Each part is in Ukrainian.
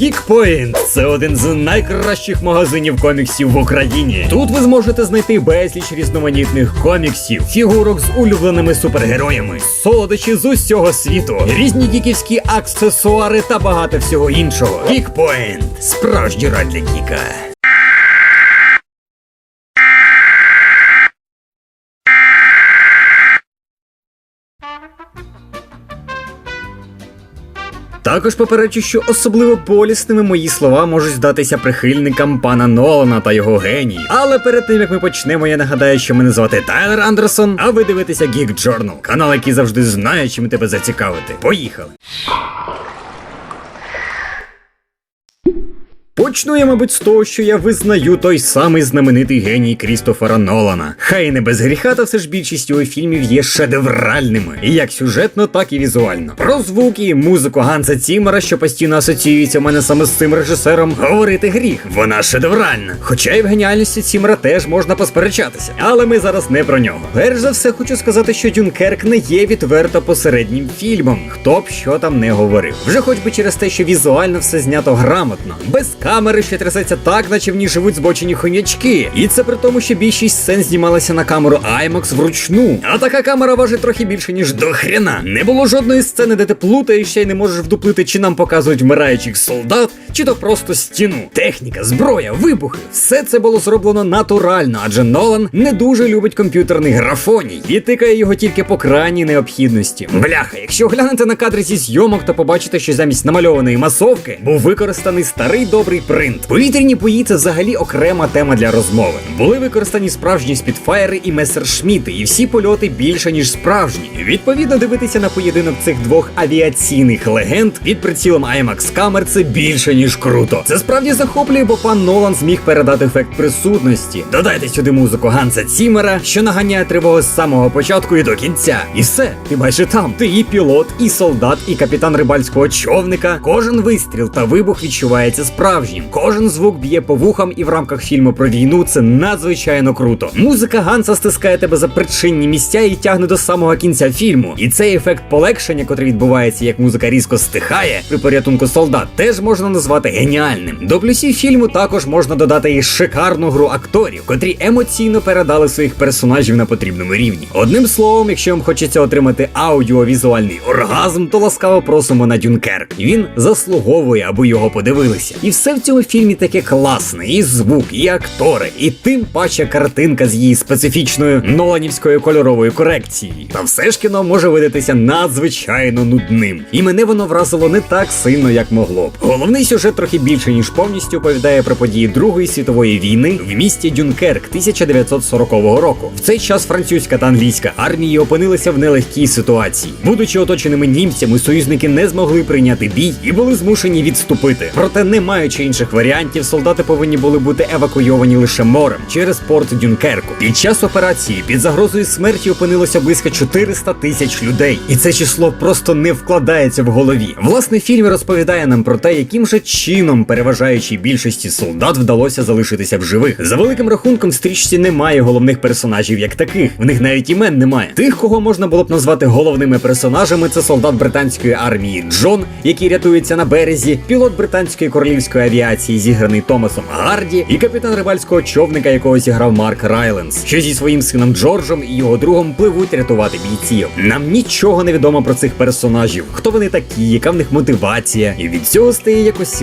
Geekpoint – це один з найкращих магазинів коміксів в Україні. Тут ви зможете знайти безліч різноманітних коміксів, фігурок з улюбленими супергероями, солодощі з усього світу, різні гіківські аксесуари та багато всього іншого. Geekpoint – справжній рай для гіка. Також попереджу, що особливо болісними мої слова можуть здатися прихильникам пана Нолана та його генії. Але перед тим як ми почнемо, я нагадаю, що мене звати Тайлер Андерсон, а ви дивитеся Geek Journal, канал, який завжди знає, чим тебе зацікавити. Поїхали! Почну я, мабуть, з того, що я визнаю той самий знаменитий геній Крістофера Нолана. Хай не без гріха, та все ж більшість його фільмів є шедевральними, і як сюжетно, так і візуально. Про звуки і музику Ганса Цімера, що постійно асоціюється у мене саме з цим режисером, говорити гріх. Вона шедевральна. Хоча і в геніальності Цімера теж можна посперечатися. Але ми зараз не про нього. Перш за все, хочу сказати, що Дюнкерк не є відверто посереднім фільмом, хто б що там не говорив. Вже хоч би через те, що візуально все знято грамотно, без камери, що трясеться так, наче в ній живуть збочені хом'ячки. І це при тому, що більшість сцен знімалася на камеру IMAX вручну. А така камера важить трохи більше, ніж до хрена. Не було жодної сцени, де ти плутаєшся і не можеш вдуплити, чи нам показують вмираючих солдат, чи то просто стіну. Техніка, зброя, вибухи. Все це було зроблено натурально, адже Нолан не дуже любить комп'ютерний графоній і тикає його тільки по крайній необхідності. Бляха, якщо глянете на кадри зі зйомок, то побачите, що замість намальованої масовки був використаний старий добрий принт. Повітряні бої це взагалі окрема тема для розмови. Були використані справжні спідфайри і месершміти, і всі польоти більше ніж справжні. Відповідно, дивитися на поєдинок цих двох авіаційних легенд під прицілом IMAX камер це більше ніж круто. Це справді захоплює, бо пан Нолан зміг передати ефект присутності. Додайте сюди музику Ганса Цімера, що наганяє тривогу з самого початку і до кінця. І все, ти майже там. Ти і пілот, і солдат, і капітан рибальського човника. Кожен вистріл та вибух відчувається справжнім. Кожен звук б'є по вухам, і в рамках фільму про війну це надзвичайно круто. Музика Ганса стискає тебе за причинні місця і тягне до самого кінця фільму. І цей ефект полегшення, котрий відбувається, як музика різко стихає при порятунку солдат, теж можна назвати геніальним. До плюсів фільму також можна додати і шикарну гру акторів, котрі емоційно передали своїх персонажів на потрібному рівні. Одним словом, якщо вам хочеться отримати аудіовізуальний оргазм, то ласкаво просимо на Дюнкерк. Він заслуговує, аби його подивилися. І все в цьому фільмі таке класне: і звук, і актори, і тим паче картинка з її специфічною ноланівською кольоровою корекцією. Та все ж кіно може видатися надзвичайно нудним. І мене воно вразило не так сильно, як могло. Головний сюжет трохи більше ніж повністю оповідає про події Другої світової війни в місті Дюнкерк 1940 року. В цей час французька та англійська армії опинилися в нелегкій ситуації. Будучи оточеними німцями, союзники не змогли прийняти бій і були змушені відступити. Проте, не маючи інших варіантів, солдати повинні були бути евакуйовані лише морем через порт Дюнкерку. Під час операції під загрозою смерті опинилося близько 400 тисяч людей, і це число просто не вкладається в голові. Власне, фільм розповідає нам про те, яким же чином переважаючій більшості солдат вдалося залишитися в живих. За великим рахунком, в стрічці немає головних персонажів як таких. В них навіть імен немає. Тих, кого можна було б назвати головними персонажами, це солдат британської армії Джон, який рятується на березі, пілот британської королівської авіації, зіграний Томасом Гарді, і капітан рибальського човника, якого зіграв Марк Райленс, що зі своїм сином Джорджем і його другом пливуть рятувати бійців. Нам нічого не відомо про цих персонажів, хто вони такі, яка в них мотивація, і від цього стає якось.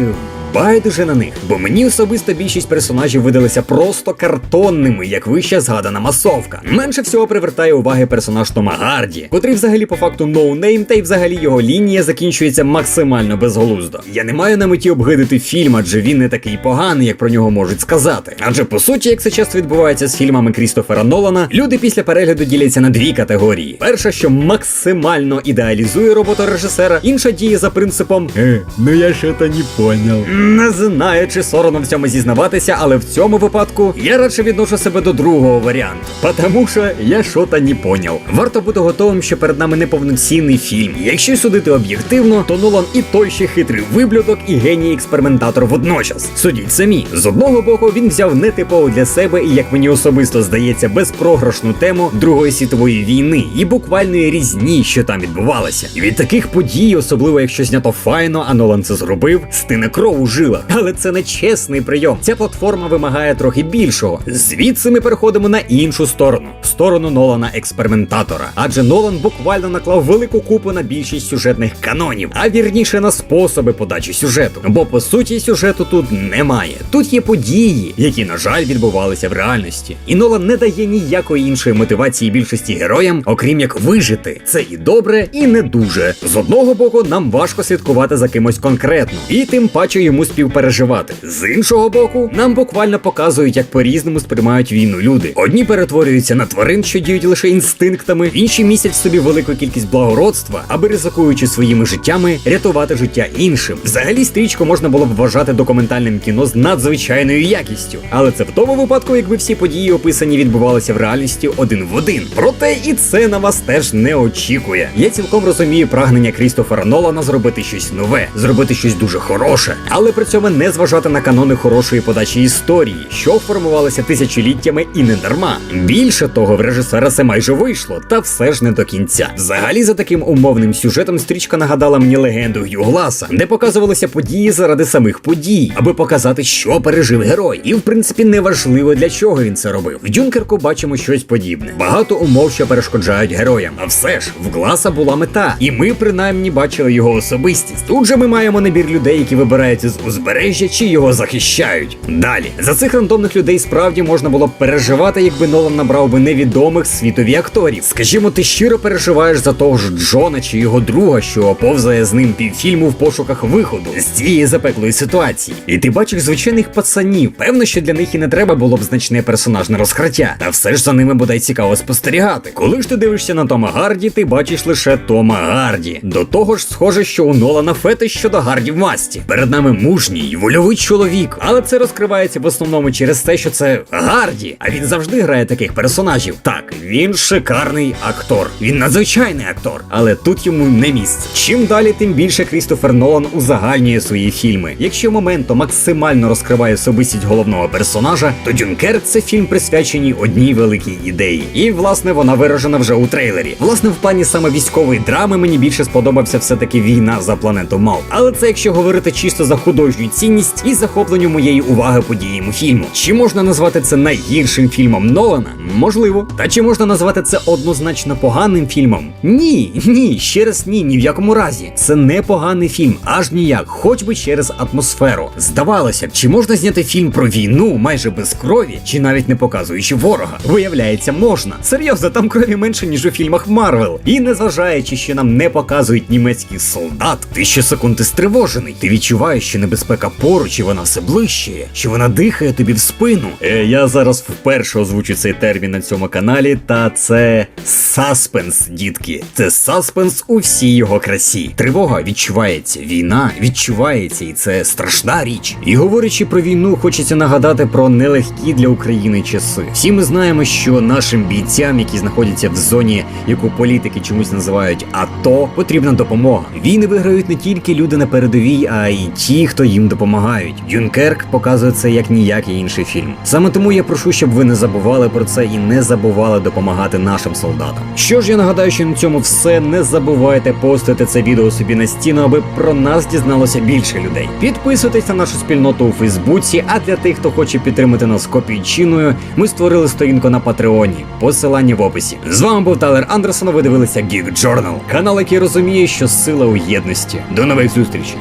Байдуже на них, бо мені особисто більшість персонажів видалися просто картонними, як вища згадана масовка. Менше всього привертає уваги персонаж Тома Гарді, котрий взагалі по факту ноунейм, та й взагалі його лінія закінчується максимально безглуздо. Я не маю на меті обгидити фільм, адже він не такий поганий, як про нього можуть сказати. Адже по суті, як це часто відбувається з фільмами Крістофера Нолана, люди після перегляду діляться на дві категорії: перша, що максимально ідеалізує роботу режисера, інша діє за принципом «Е, ну я що то не понял. Не знаю, чи соромно в цьому зізнаватися, але в цьому випадку я радше відношу себе до другого варіанту. Потому що я що-то не поняв. Варто бути готовим, що перед нами неповноцінний фільм. Якщо судити об'єктивно, то Нолан і той ще хитрий виблюдок, і геній експериментатор водночас. Судіть самі. З одного боку, він взяв нетипову для себе і, як мені особисто здається, безпрограшну тему Другої світової війни і буквальної різні, що там відбувалося. І від таких подій, особливо якщо знято файно, а Нолан це зробив, стине кров у жилах. Але це не чесний прийом. Ця платформа вимагає трохи більшого. Звідси ми переходимо на іншу сторону сторону Нолана експериментатора. Адже Нолан буквально наклав велику купу на більшість сюжетних канонів, а вірніше на способи подачі сюжету. Бо по суті сюжету тут немає. Тут є події, які, на жаль, відбувалися в реальності. І Нолан не дає ніякої іншої мотивації більшості героям, окрім як вижити. Це і добре, і не дуже. З одного боку, нам важко слідкувати за кимось конкретно, і тим паче йому співпереживати. З іншого боку, нам буквально показують, як по-різному сприймають війну люди. Одні перетворюються на тварин, що діють лише інстинктами, інші місять собі велику кількість благородства, аби ризикуючи своїми життями, рятувати життя іншим. Взагалі, стрічку можна було б вважати документальним кіно з надзвичайною якістю, але це в тому випадку, якби всі події описані відбувалися в реальності один в один. Проте і це на вас теж не очікує. Я цілком розумію прагнення Крістофера Нолана зробити щось нове, зробити щось дуже хороше, але при цьому не зважати на канони хорошої подачі історії, що формувалися тисячоліттями і не дарма. Більше того, в режисера це майже вийшло, та все ж не до кінця. Взагалі, за таким умовним сюжетом стрічка нагадала мені легенду Гью Гласа, де показувалися події заради самих подій, аби показати, що пережив герой. І в принципі не важливо для чого він це робив. В Дюнкерку бачимо щось подібне. Багато умов, що перешкоджають героям. А все ж в Гласа була мета, і ми принаймні бачили його особистість. Тут же ми маємо набір людей, які вибираються з узбережжя чи його захищають. Далі за цих рандомних людей справді можна було б переживати, якби Нолан набрав би невідомих світові акторів. Скажімо, ти щиро переживаєш за того ж Джона чи його друга, що повзає з ним півфільму в пошуках виходу з цієї запеклої ситуації. І ти бачиш звичайних пацанів. Певно, що для них і не треба було б значне персонажне розкриття, та все ж за ними буде цікаво спостерігати. Коли ж ти дивишся на Тома Гарді, ти бачиш лише Тома Гарді. До того ж, схоже, що у Нолана фетиш щодо Гарді в масті. Перед нами мужній, вольовий чоловік, але це розкривається в основному через те, що це Гарді, а він завжди грає таких персонажів. Так, він шикарний актор, він надзвичайний актор, але тут йому не місце. Чим далі, тим більше Крістофер Нолан узагальнює свої фільми. Якщо моменту максимально розкриває особистість головного персонажа, то Дюнкерк це фільм присвячений одній великій ідеї. І власне вона виражена вже у трейлері. Власне, в плані саме військової драми мені більше сподобався все-таки війна за планету Мал. Але це якщо говорити чисто за художню цінність і захопленню моєї уваги подіям фільму. Чи можна назвати це найгіршим фільмом Нолана? Можливо. Та чи можна назвати це однозначно поганим фільмом? Ні, ні, ще раз ні, ні в якому разі. Це не поганий фільм, аж ніяк, хоч би через атмосферу. Здавалося чи можна зняти фільм про війну майже без крові, чи навіть не показуючи ворога? Виявляється, можна. Серйозно, там крові менше, ніж у фільмах Марвел. І незважаючи, що нам не показують німецьких солдат, ти ще секунди стривожений. Ти відчуваєш, що небезпека поруч, і вона все ближче, що вона дихає тобі в спину. Е, я зараз вперше озвучу цей термін на цьому каналі, та це саспенс, дітки. Це саспенс у всій його красі. Тривога відчувається, війна відчувається, і це страшна річ. І говорячи про війну, хочеться нагадати про нелегкі для України часи. Всі ми знаємо, що нашим бійцям, які знаходяться в зоні, яку політики чомусь називають АТО, потрібна допомога. Війни виграють не тільки люди на передовій, а й ті, хто їм допомагають. Дюнкерк показує це як ніякий інший фільм. Саме тому я прошу, щоб ви не забували про це і не забували допомагати нашим солдатам. Що ж я нагадаю, що на цьому все не забувайте постити це відео собі на стіну, аби про нас дізналося більше людей. Підписуйтесь на нашу спільноту у Фейсбуці. А для тих, хто хоче підтримати нас копійчиною, ми створили сторінку на Патреоні. Посилання в описі. З вами був Талер Андерсон. Ви дивилися Geek Journal, канал, який розуміє, що сила у єдності. До нових зустрічей.